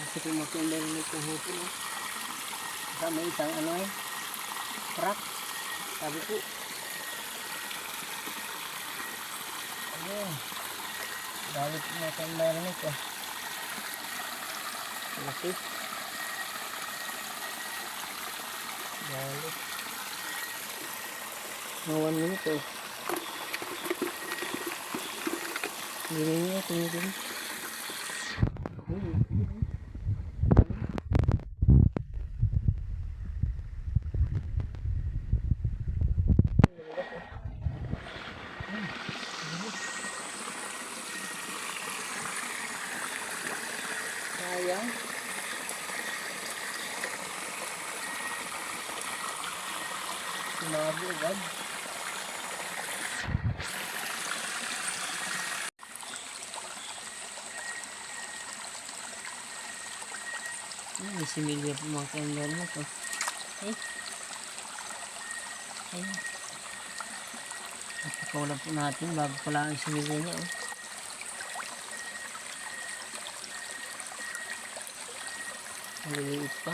Kasi kung magkanda rin ito hupon. Oh. Saka may isang ano eh. Truck. Sabi ko. Ayun. Dalit na kanda rin ito. Laki. Dalit. Mga one minute oh. Hindi niya, tingin. Hmm. Sayang. Sinabi agad. Hmm, may similya po mga kailan mo to. Eh. Ayun. Napakawalan po natin bago pala ang similya niya. Oh. Maliliit pa.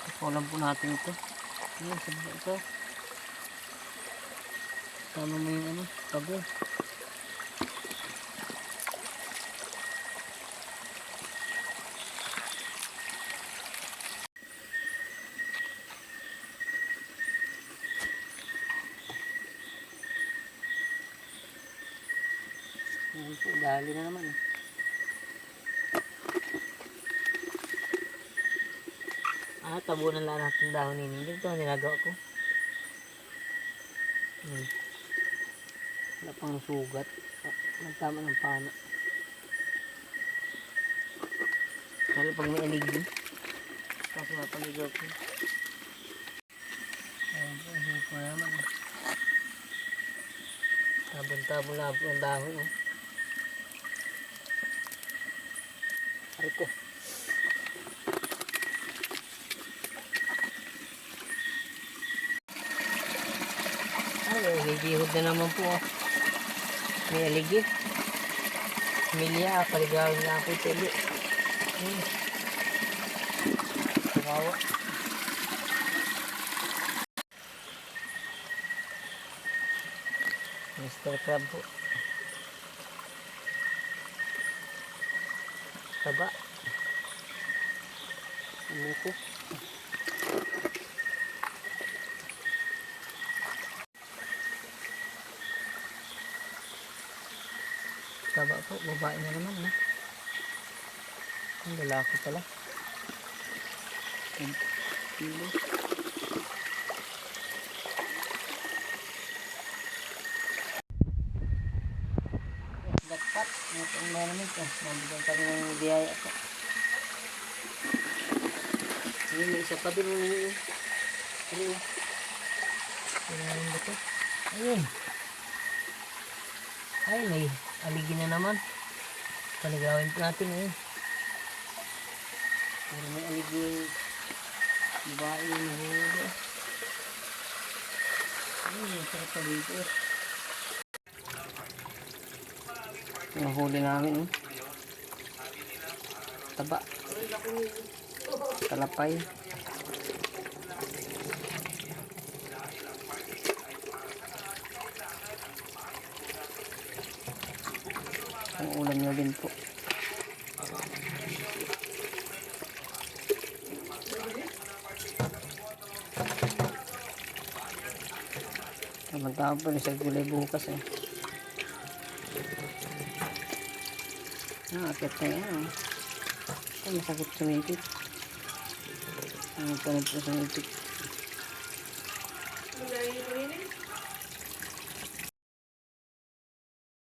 Napakawalan po natin ito. Ayun, sabi ito. Tama mo yung ano, po, dali na naman. eh. Ah, tabunan lang natin dahon nini. Ito ang ginagawa ko. Hmm. Wala pang sugat. Ah, Nagtama ng pana. Lalo pag may aligid. Kasi mapaligaw ko. Ayun po, hipo na naman. Tabon-tabon na po ang dahon. Oh. Ay ko. Bihod na naman po. oh. May aligid. Milya, paligawin na ako ito ulit. Hmm. Mr. Crab po. Taba. Ano ko? Taba po, babae na naman eh. Ang lalaki pala. Ang kilo. Dapat, mga naman ito. Pa rin ang biyaya ko. Ayun, may isa pa din. Ayun. Ayun. Ayun ba ito? Ayun. Aligin na naman. Paligawin natin ngayon. Pero may aligin. Babae yung nahuli. Ayun, may sarap namin. Oh. Taba. Talapay. Ang ulam niya din po. Tamang-tama po sa gulay bukas eh. Ah, akit na yan. oh. Ay, masakit sa ngipit. Ang panag po sa ngipit.